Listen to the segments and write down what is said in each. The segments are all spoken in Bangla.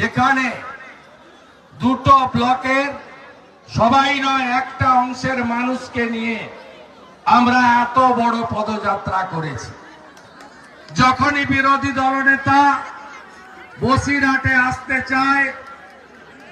যেখানে দুটো ব্লকের সবাই নয়, একটা অংশের মানুষকে নিয়ে আমরা এত বড় পদযাত্রা করেছি। যখনই বিরোধী দলনেতা বসিরহাটে আসতে চায়,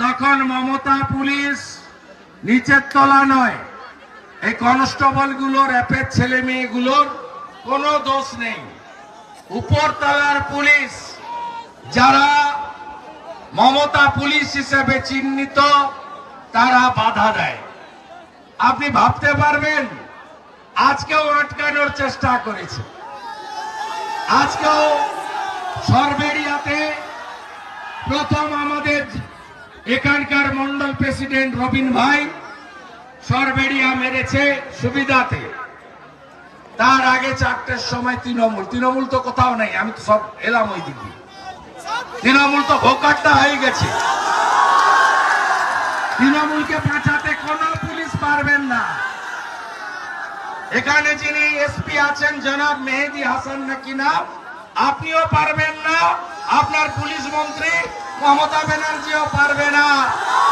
তখন মমতা পুলিশ নিচের তলা নয়। এই কনস্টেবলগুলোর অ্যাপের ছেলে মেয়েগুলোর কোনো দোষ নেই। উপরতলার পুলিশ যারা মমতা পুলিশ হিসেবে চিহ্নিত, তারা বাধা দেয়। আপনি ভাবতে পারবেন, আজকেও আটকানোর চেষ্টা করেছে। আজকেও সরবেরিয়াতে প্রথম আমাদের এখানকার মন্ডল প্রেসিডেন্ট রবিন ভাই সরবেরিয়া মেরেছে সুবিধাতে। তার আগে চারটের সময় তৃণমূল তৃণমূল তো কোথাও নেই, আমি তো সব এলাম ওই দিকে। তৃণমূল তো ভোকাট্টা হয়ে গেছে। তৃণমূলকে বাঁচাতে কোনো পুলিশ পারবেন না। এখানে যিনি এসপি আছেন, জনাব মেহেদি হাসান নাকি নাম? আপনিও পারবেন না, আপনার পুলিশ মন্ত্রী মমতা ব্যানার্জিও পারবে না।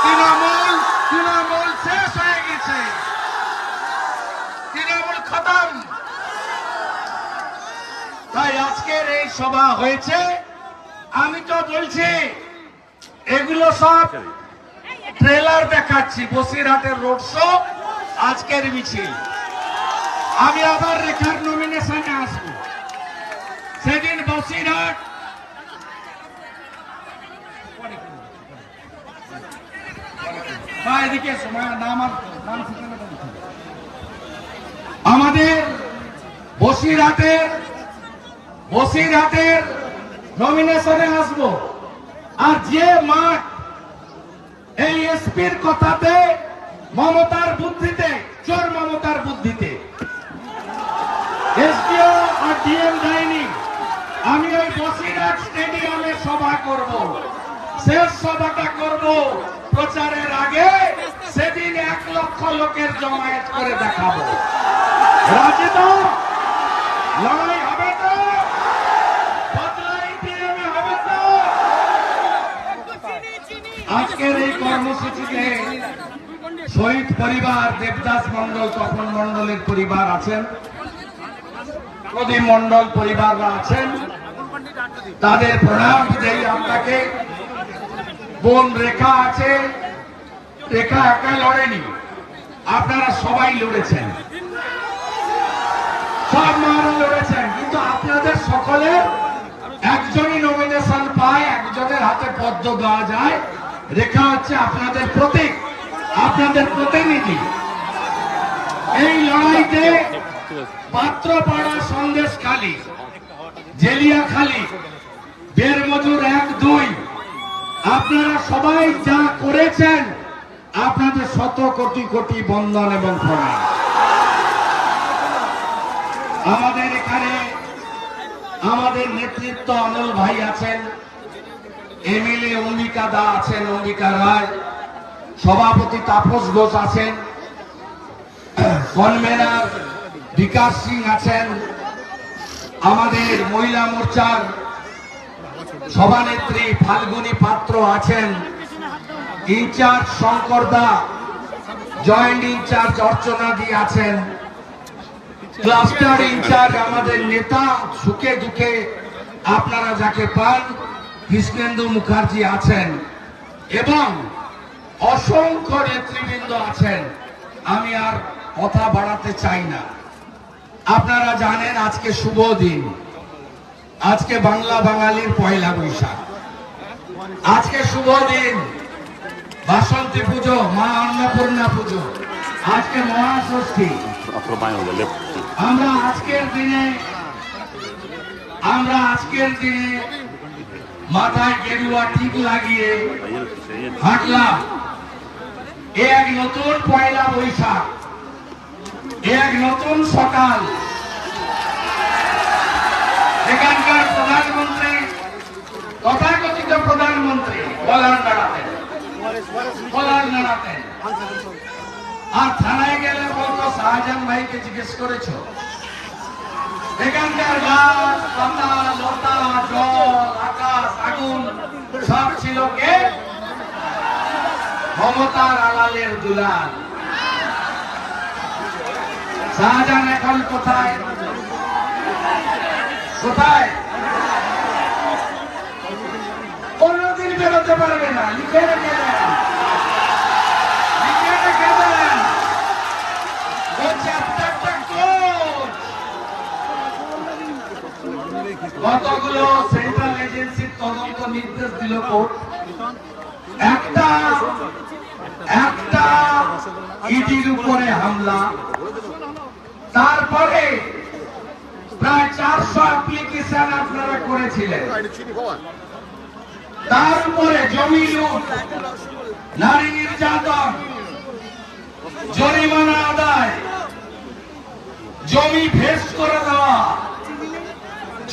তৃণমূল তৃণমূল শেষ হয়ে গেছে। তৃণমূল খতম। তাই আজকের এই সভা হয়েছে। আমি তো বলছি, এগুলো সব ট্রেলার দেখাচ্ছি, বসিরহাটের রোড শো আজকের মিছিল। আমি আবার রেখার নমিনেশনে আসব। সেদিন বসিরহাট বা এদিকে আমাদের বসিরহাটের বসিরহাটের নমিনেশনে আসব। আর যে মাঠ এই এসপির কথাতে মমতার বুদ্ধিতে, চোর মমতার বুদ্ধিতে। আমি ওই স্টেডিয়ামে সভা করব। শেষ সভাটা করব প্রচারের আগে, সেদিন এক লক্ষ লোকের জমায়েত করে দেখাবো। রাজি তো? লড়াই হবে তো বদলাই ডিএমে হবে তো আজকের এই কর্মসূচিতে শহীদ পরিবার, দেবদাস মন্ডল তপন মন্ডলের পরিবার আছেন। প্রদীপ মন্ডল পরিবাররা আছেন। তাদের প্রণাম দেই আপনাকে। বোন রেখা আছে। রেখা একা লড়েনি। আপনারা সবাই লড়েছেন। সব মারা লড়েছেন। কিন্তু আপনাদের সকলের একজনই নমিনেশন পায়, একজনের হাতে পদ্ম দেওয়া যায়। রেখা হচ্ছে আপনাদের প্রতীক, আপনাদের প্রতিনিধি। এই লড়াইতে পাত্রপাড়া সন্দেশ খালি জেলিয়া খালি বের মজুর এক দুই। আপনারা সবাই যা করেছেন, আপনাদের শত কোটি কোটি বন্ধন এবং প্রণাম। আমাদের এখানে আমাদের নেতৃত্ব অনল ভাই আছেন। এমএলএ অম্বিকা দা আছেন অম্বিকা রায় সভাপতি তাপস ঘোষ আছেন। কনভেনার বিকাশ সিং আছেন। আমাদের মহিলা মোর্চার সভানেত্রী ফাল্গুনী পাত্র আছেন। Incharge Shankar da, joint incharge Archana di আছেন। ক্লাস্টার ইনচার্জ আমাদের নেতা সুখে দুঃখে আপনারা যাকে পান কৃষ্ণেন্দু মুখার্জি আছেন এবং অসংখ্য নেতৃবৃন্দ আছেন। আমি আর কথা বাড়াতে চাই না। আপনারা জানেন আজকে শুভ দিন। আজকে বাংলা বাঙালির পয়লা বৈশাখ। আজকে শুভ দিন। বাসন্তী পুজো, মা অন্নপূর্ণা পুজো। আজকে মহাষষ্ঠী. আমরা আজকের দিনে, আমরা আজকের দিনে মাথায় গেরুয়া ঠিক লাগিয়ে হাঁটলাম। এ এক নতুন পয়লা বৈশাখ। এ এক নতুন সকাল। এখানকার প্রধানমন্ত্রী, তথাকথিত প্রধানমন্ত্রী, বলার দাঁড়াতেন বলার দাঁড়াতেন আর থানায় গেলে বলতো, শাহজাহান ভাইকে জিজ্ঞেস করেছ? এখানকার গাছ পাতা লতা, জল, আকাশ, আগুন, সব ছিল কে? মমতার আলালের দুলাল। শাহজাহান এখন কোথায়? কোথায়? কোনদিন বেরোতে পারবে না, লিখে রেখে দেন লিখে রেখে দেন ও চ্যাপ্টারটা কোচ কতগুলো সেন্ট্রাল এজেন্সির তদন্ত নির্দেশ দিল কোর্ট। একটা একটা ইডির উপরে হামলা। তারপরে প্রায় চারশো অ্যাপ্লিকেশন আপনারা করেছিলেন। তার উপরে জমি লুট, নারী নির্যাতন, জরিমানা আদায়, জমি ভেস করে দেওয়া।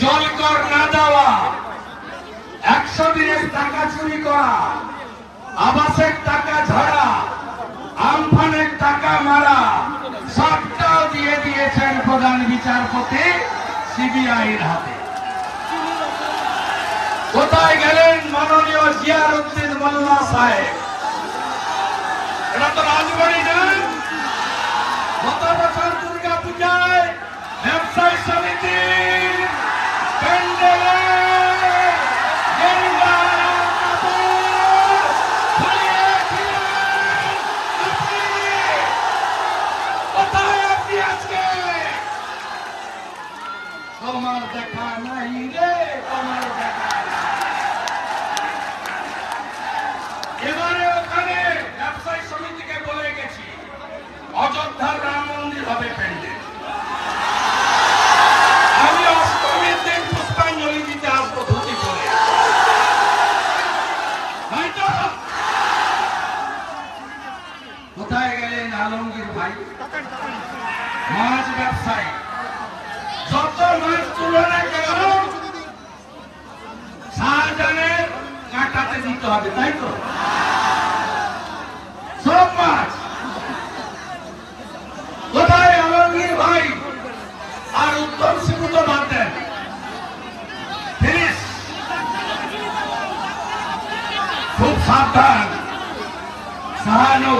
জল কর না দেওয়া। একশো দিনের টাকা চুরি করা, আবাসের টাকা ঝাড়া, আমফানের টাকা মারা, সবটাও দিয়ে দিয়েছেন প্রধান বিচারপতি সিবিআইয়ের হাতে। কোথায় গেলেন মাননীয় জিয়ার উদ্দিন মোল্লা সাহেব? এটা তো রাজবাড়ি না? গত বছর দুর্গা পূজায় ব্যবসায়ী সমিতি Sunday. আলমগীর ভাই। মাছ ব্যবসায়ী। যত মাছ শাহজাহানের কাঁটাতে দিতে হবে, তাই তো? সব মাছ। কোথায় আলমগীর ভাই? আর উত্তম সিংহ তো বাদ দেন। খুব সাবধান। সাহানু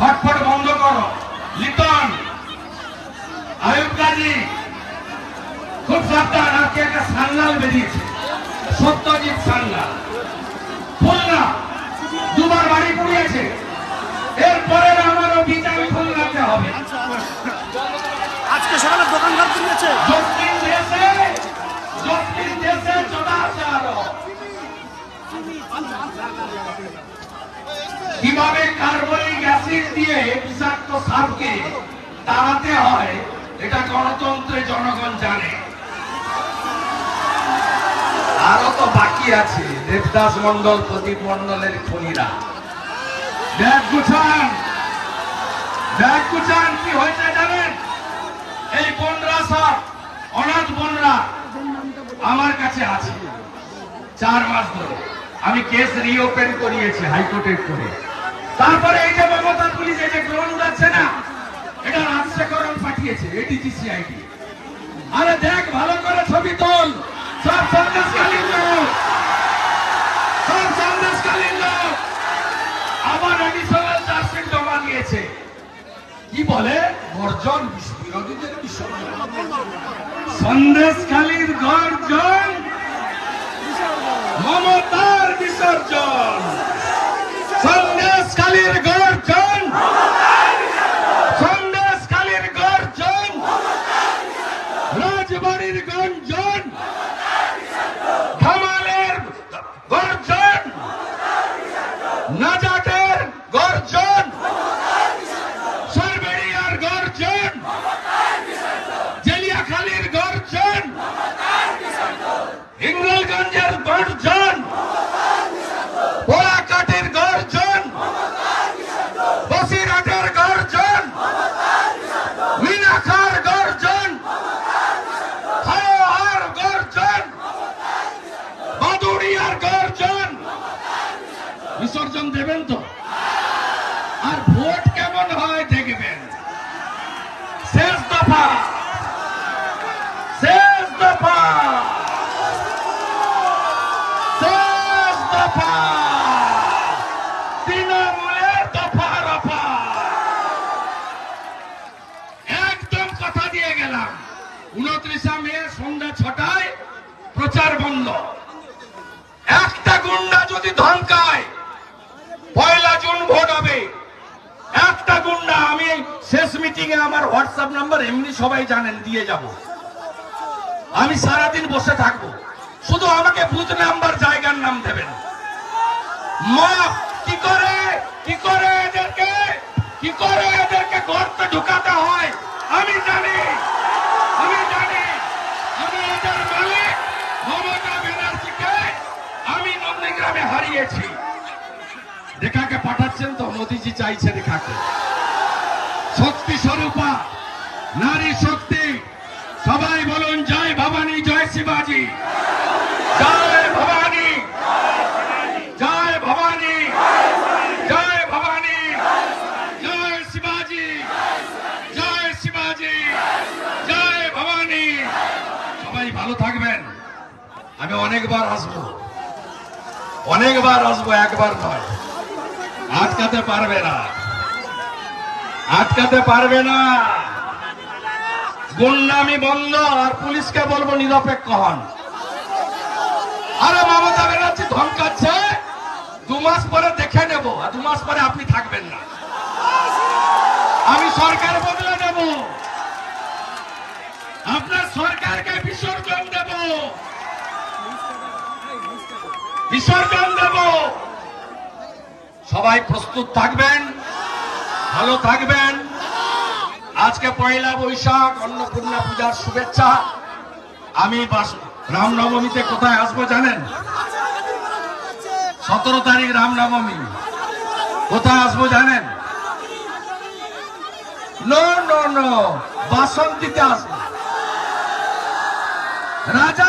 ফটফট বন্ধ করো। লিটন আয়ুব কাজী খুব সাবধান আজকে একটা সান্নাল বেরিয়েছে। সত্যজিৎ সান্নাল খুলনা দুবার বাড়ি পুড়িয়েছে। এরপরে আমারও বিচার খুলনাতে হবে। আজকে সকালে দোকানঘাট খুলেছে। দক্ষিণ দেশে দক্ষিণ দেশে চোদাচার কীভাবে কার্বনিক অ্যাসিড দিয়ে বিষাক্ত সাপকে তাড়াতে হয়, এটা গণতন্ত্রে জনগণ জানে। আরও তো বাকি আছে, দেবদাস মন্ডল প্রদীপ মন্ডলের খনিরা। কি হয়েছে জানেন? এই বনরা সব, অনাথ বনরা আমার কাছে আছে, চার মাস ধরে। আমি কেস রিওপেন করিয়েছি হাইকোর্টের করে তারপরে এই যে মমতা পুলিশ এই যে গ্রহণ যাচ্ছে না, এটা রাজশেখরণ পাঠিয়েছে এডিজিসি আইডি আরে দেখ, ভালো করে ছবি তোল। সব সন্দেশকালীন লোক। সব সন্দেশকালীন লোক। আবার এডিশনাল চার্জশিট জমা দিয়েছে। কি বলে? গর্জন বিরোধীদের বিসর্জন সন্দেশখালীর গর্জন। মমতার বিসর্জন। সন্দেশকালীর গর্জন। উনত্রিশা মে, সন্ধ্যা ছটায় প্রচার বন্ধ। একটা গুন্ডা যদি ধমকায়, পয়লা জুন ভোট হবে। একটা গুন্ডা, আমি শেষ মিটিং এ আমার হোয়াটসঅ্যাপ নাম্বার এমনি সবাই জানেন, দিয়ে যাব। আমি সারাদিন বসে থাকব। শুধু আমাকে বুথ নাম্বার, জায়গার নাম দেবেন। মা, কি করে? কি করে এদেরকে? কি করে এদেরকে গর্তে ঢুকে হারিয়েছি রেখাকে পাঠাচ্ছেন তো মোদিজি চাইছে রেখাকে। শক্তি স্বরূপা, নারী শক্তি, সবাই বলুন জয় ভবানী, জয় শিবাজি। জয় ভবানী জয় ভবানী জয় ভবানী, জয় শিবাজি জয় শিবাজি, জয় ভবানী। সবাই ভালো থাকবেন। আমি অনেকবার আসব। অনেকবার আসব, একবার নয়। আটকাতে পারবে না। আটকাতে পারবে না। গুন্ডামি বন্ধ, আর পুলিশকে বলব নিরপেক্ষ হন। আরে, মমতা ব্যানার্জি ধমকাচ্ছে। দু মাস পরে দেখে নেব, আর দু মাস পরে আপনি থাকবেন না। আমি সরকার বদলে দেব আপনার সরকারকে বিসর্জন দেব। বিসর্জন দেব। সবাই প্রস্তুত থাকবেন? ভালো থাকবেন? আজকে পয়লা বৈশাখ, অন্নপূর্ণা পূজার শুভেচ্ছা। আমি রামনবমীতে কোথায় আসব জানেন? সতেরো তারিখ রামনবমী। কোথায় আসব জানেন? নো নো নো, বাসন্তীতে আসব। তোমার নেতা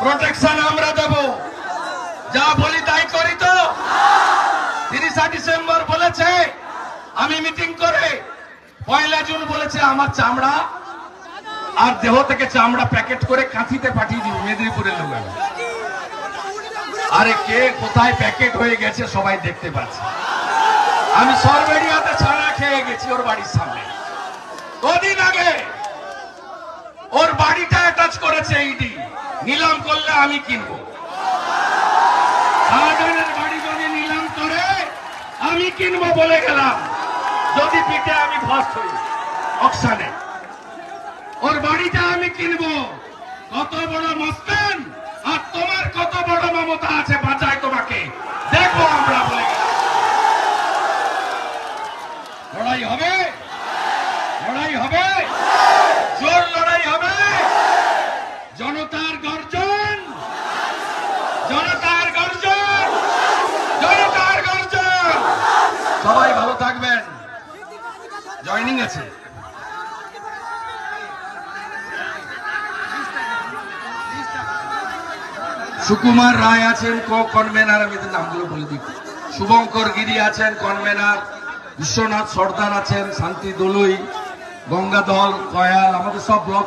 প্রোটেকশন আমরা দেব। যা বলি তাই করি তো? তিরিশা ডিসেম্বর বলেছে, আমি মিটিং করে পয়লা জুন বলেছে আমার চামড়া, আর দেহ থেকে চামড়া প্যাকেট করে কাঁথিতে পাঠিয়ে দিব, মেদিনীপুরের লোক আরে কে কোথায় প্যাকেট হয়ে গেছে সবাই দেখতে পাচ্ছে। আমি সরবেরিয়াতে ছাড়া খেয়ে গেছি ওর বাড়ির সামনে। কদিন আগে ওর বাড়িটা অ্যাটাচ করেছে ইডি নিলাম করলে আমি কিনবো। নিলাম করে, আমি কিনবো বলে গেলাম। যদি পিঠে আমি ফার্স্ট হই অকশানে ওর বাড়িটা আমি কিনবো। কত বড় মস্তান, আর তোমার কত বড় মমতা আছে বাঁচায় তোমাকে। দেখব আমরা বলে। লড়াই হবে? লড়াই হবে? জোর লড়াই হবে। জনতার গর্জন। জনতার গর্জন। জনতার গর্জন। সবাই ভালো থাকবেন। জয়নিং আছে। সুকুমার রায় আছেন কো কনভেনার, আমি এদের নামগুলো বলে দিই। শুভঙ্কর গিরি আছেন কনভেনার, বিশ্বনাথ সর্দার আছেন, শান্তি দলুই। গঙ্গাধর কয়াল, আমাদের সব ব্লক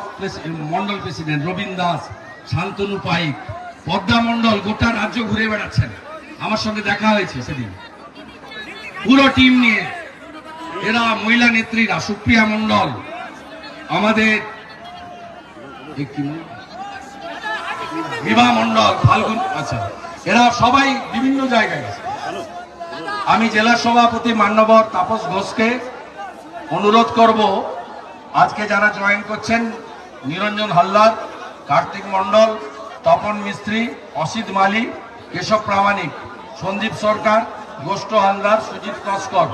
মন্ডল প্রেসিডেন্ট, রবীন দাস, শান্তনু পাইক, পদ্মা মন্ডল গোটা রাজ্য ঘুরে বেড়াচ্ছেন। আমার সঙ্গে দেখা হয়েছে সেদিন। পুরো টিম নিয়ে। এরা মহিলা নেত্রীরা, সুপ্রিয়া মন্ডল আমাদের? বিভা মন্ডল ফাল্গুন আচ্ছা। এরা সবাই বিভিন্ন জায়গায় গেছে আমি জেলা সভাপতি মান্যবর তাপস ঘোষকে অনুরোধ করব আজকে যারা জয়েন করছেন, নিরঞ্জন হালদার, কার্তিক মন্ডল তপন মিস্ত্রি, অসিত মালি, কেশব প্রামাণিক, সন্দীপ সরকার, গোষ্ঠ হালদার, সুজিত নস্কর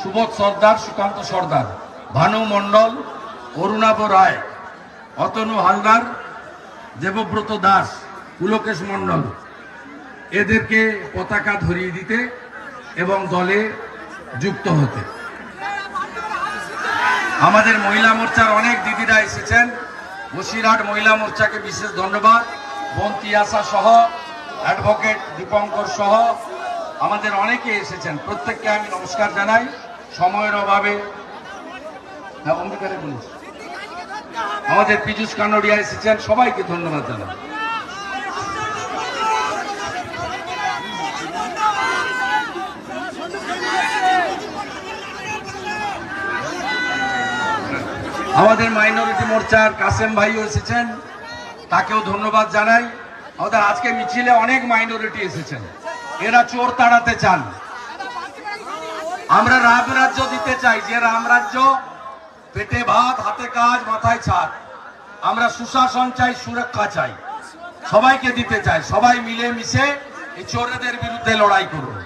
সুবোধ সর্দার, সুকান্ত সর্দার, ভানু মন্ডল অরুণাভ রায়, অতনু হালদার, দেবব্রত দাস, পুলকেশ মন্ডল এদেরকে পতাকা ধরিয়ে দিতে এবং দলে যুক্ত হতে। আমাদের মহিলা মোর্চার অনেক দিদিরা এসেছেন। বসিরহাট মহিলা মোর্চাকে বিশেষ ধন্যবাদ। বন্তি আশা সহ অ্যাডভোকেট দীপঙ্কর সহ আমাদের অনেকে এসেছেন। প্রত্যেককে আমি নমস্কার জানাই। সময়ের অভাবে হ্যাঁ আমাদের পীযুষ কানোডিয়া এসেছেন। সবাইকে ধন্যবাদ জানাই। আমাদের মাইনরিটি মোর্চার কাসেম ভাইও এসেছেন, তাকেও ধন্যবাদ জানাই। আমাদের আজকে মিছিলে অনেক মাইনরিটি এসেছেন। এরা চোর তাড়াতে চান। আমরা রাম রাজ্য দিতে চাই, যে রাম রাজ্য পেটে ভাত, হাতে কাজ, মাথায় ছাদ। আমরা সুশাসন চাই, সুরক্ষা চাই। সবাইকে দিতে চাই, সবাই মিলে মিশে এই চোরেদের বিরুদ্ধে লড়াই করুন?